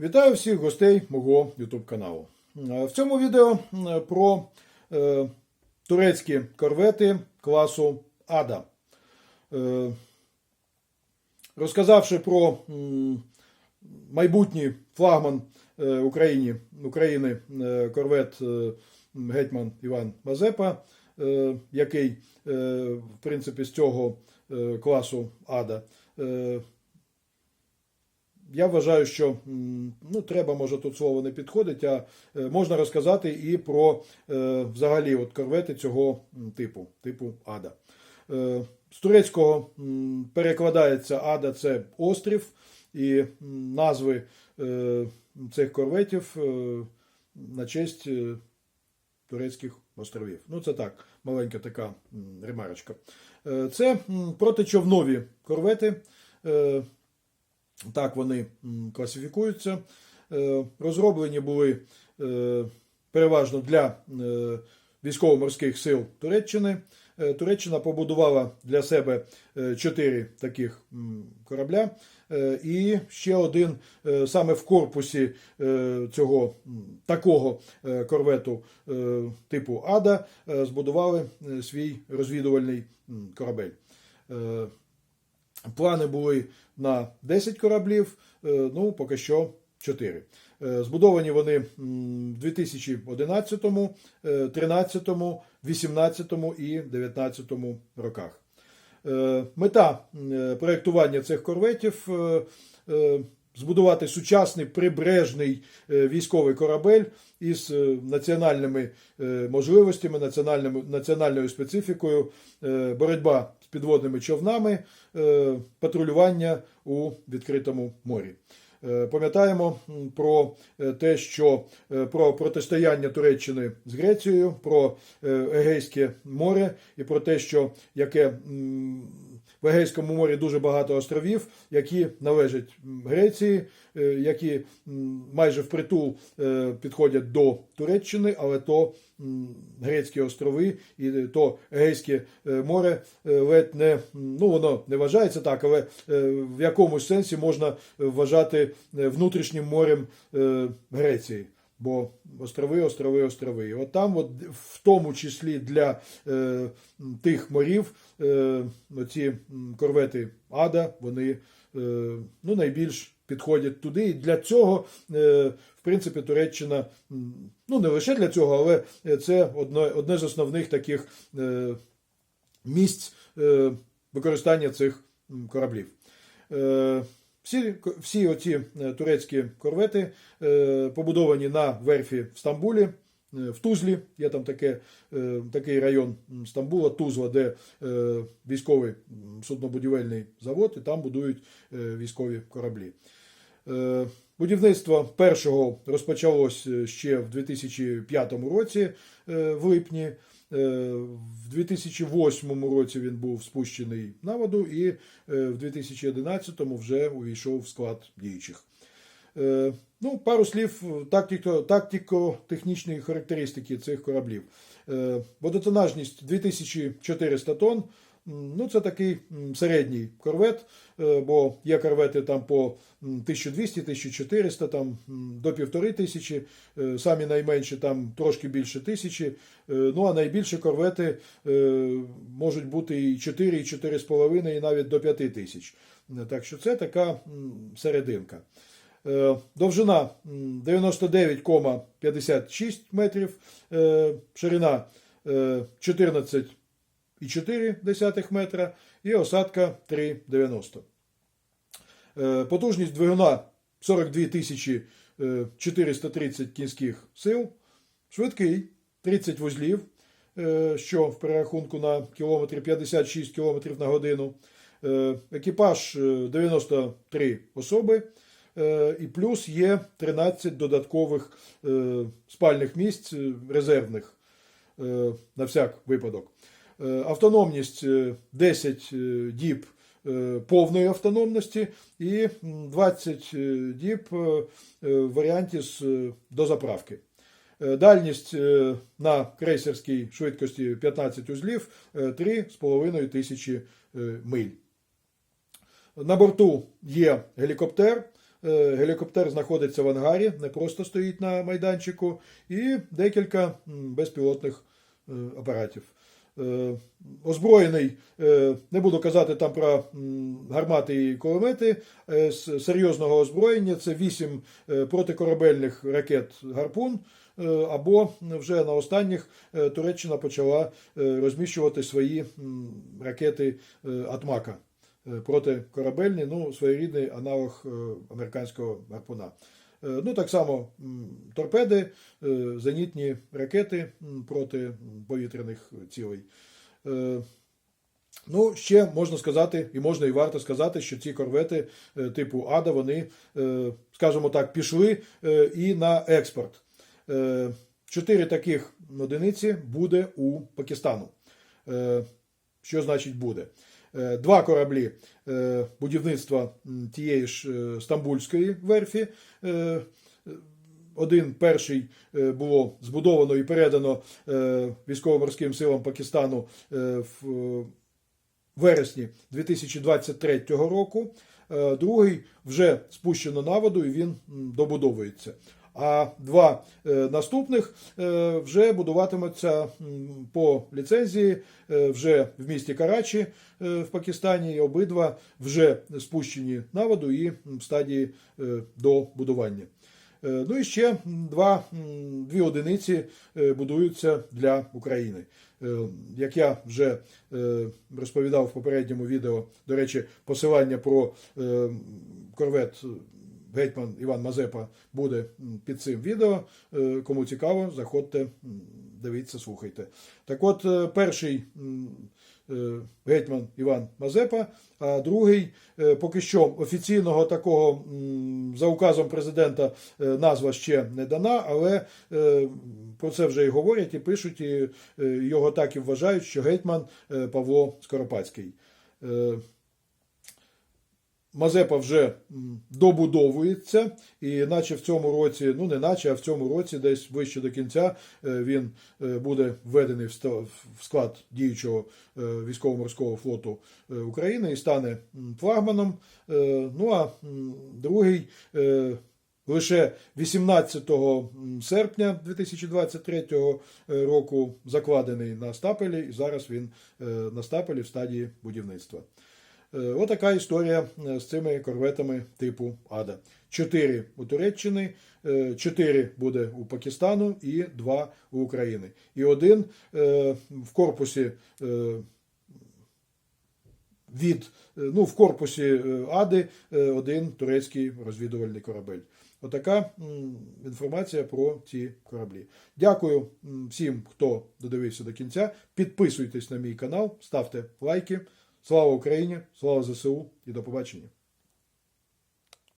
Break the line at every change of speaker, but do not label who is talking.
Вітаю всіх гостей мого YouTube каналу. Е, В цьому відео про е, турецькі корвети класу Ада. Е, розказавши про м, майбутній флагман е, Україні, України е, корвет е, гетьман Іван Мазепа, е, який, е, в принципі, з цього е, класу Ада. е, я вважаю, що ну, треба, може, тут слово не підходить, а е, можна розказати і про е, взагалі от корвети цього типу, типу Ада. Е, З турецького перекладається Ада це острів, і назви цих корветів на честь турецьких островів. Ну, це так, маленька така ремарочка. Це протичовнові корвети. Так вони класифікуються. Е, Розроблені були е, переважно для е, військово-морських сил Туреччини. Туреччина побудувала для себе чотири таких корабля. І ще один саме в корпусі цього такого корвету типу Ада збудували свій розвідувальний корабель. Плани були на 10 кораблів, е, ну поки що 4. Е, Збудовані вони в 2011, е, 13, 18 і 19 роках. Е, Мета проєктування цих корветів збудувати сучасний прибережний військовий корабель із національними можливостями, національною специфікою, боротьба підводними човнами, е, патрулювання у відкритому морі. Е, Пам'ятаємо про е, те, що про протистояння Туреччини з Грецією, про Егейське море і про те, що яке в Егейському морі дуже багато островів, які належать Греції, е, які майже впритул е, підходять до Туреччини, але то грецькі острови і то Егейське е, море е, ледь не ну воно не вважається так, але е, в якомусь сенсі можна вважати е, внутрішнім морем е, Греції. Бо острови, острови, острови. І От там, от, в тому числі для е, тих морів, е, ці корвети Ада, вони е, ну, найбільш підходять туди. І для цього, е, в принципі, Туреччина, ну не лише для цього, але це одне, одне з основних таких е, місць е, використання цих кораблів. Е, всі, всі оці е, турецькі корвети е, побудовані на верфі в Стамбулі, е, в Тузлі. Є там таке, такий район Стамбула, Тузла, де військовий суднобудівельний завод, і там будують військові кораблі. Будівництво першого розпочалось е, ще в 2005 році, е, в липні. Е, В 2008 році він був спущений на воду, і в 2011 вже увійшов в склад діючих. Ну, пару слів тактико- тактико-технічної характеристики цих кораблів. Водотонажність 2400 тонн. Ну, це такий середній корвет, е, бо є корвети там по 1200-1400, там до півтори тисячі, е, самі найменші там трошки більше тисячі. Е, ну а найбільші корвети можуть бути і 4, і 4,5, і навіть до 5 тисяч. Так що це така серединка. Довжина 99,56 метрів, ширина 14 2,4 метра і осадка 3,90. Е, потужність двигуна 42 430 е, кінських сил. Швидкий 30 вузлів, е, що в перерахунку на кілометрі 56 км на годину. Екіпаж 93 особи. І плюс є 13 додаткових спальних місць резервних на всяк випадок. Е, Автономність е, 10 е, діб е, повної автономності і 20 е, діб в варіанті з дозаправки. Дальність на крейсерській швидкості 15 узлів е, 3,5 тисячі миль. На борту є гелікоптер Гелікоптер знаходиться в ангарі, не просто стоїть на майданчику, і декілька безпілотних апаратів. Е, Озброєний, е, не буду казати там про гармати і кулемети е, з серйозного озброєння. Це 8 протикорабельних ракет Гарпун. е, Або вже на останніх е, Туреччина почала е, розміщувати свої ракети е, Атмака е, протикорабельні, ну, своєрідний аналог е, американського гарпуна. Е, Ну, так само торпеди, е, зенітні ракети проти повітряних цілей. Е, Ну, ще можна сказати, і можна і варто сказати, що ці корвети типу Ада, вони, скажімо так, пішли і на експорт. Чотири таких одиниці буде у Пакистану. Що значить буде? Е, Два кораблі е, будівництва тієї ж е, Стамбульської верфі. Один перший було збудовано і передано військово-морським силам Пакистану в вересні 2023 року. Другий вже спущено на воду і він добудовується. А два е, наступних е, вже будуватимуться по ліцензії е, вже в місті Карачі в Пакистані. І обидва вже спущені на воду і в стадії добудування. Ну і ще два, дві одиниці будуються для України. Як я вже розповідав в попередньому відео, до речі, посилання про корвет Гетьман Іван Мазепа буде під цим відео. Е, Кому цікаво, заходьте, дивіться, слухайте. Так от, е, перший е, гетьман Іван Мазепа, а другий поки що офіційного такого за указом президента назва ще не дана, але про це вже і говорять, і пишуть, і його так і вважають, що гетьман Павло Скоропадський. Мазепа вже добудовується, і наче в цьому році, ну не наче, а в цьому році, десь вище до кінця, е, він е, буде введений в склад діючого е, військово-морського флоту України і стане флагманом. Ну а другий лише 18 серпня 2023 року закладений на стапелі, і зараз він на стапелі в стадії будівництва. Е, Отака історія е, з цими корветами типу Ада. Чотири у Туреччини, е, чотири буде у Пакистану і два у України. І один в корпусі від ну, в корпусі Ади один турецький розвідувальний корабель. Отака інформація про ці кораблі. Дякую всім, хто додивився до кінця. Підписуйтесь на мій канал, ставте лайки. Слава Україні! Слава ЗСУ і до побачення!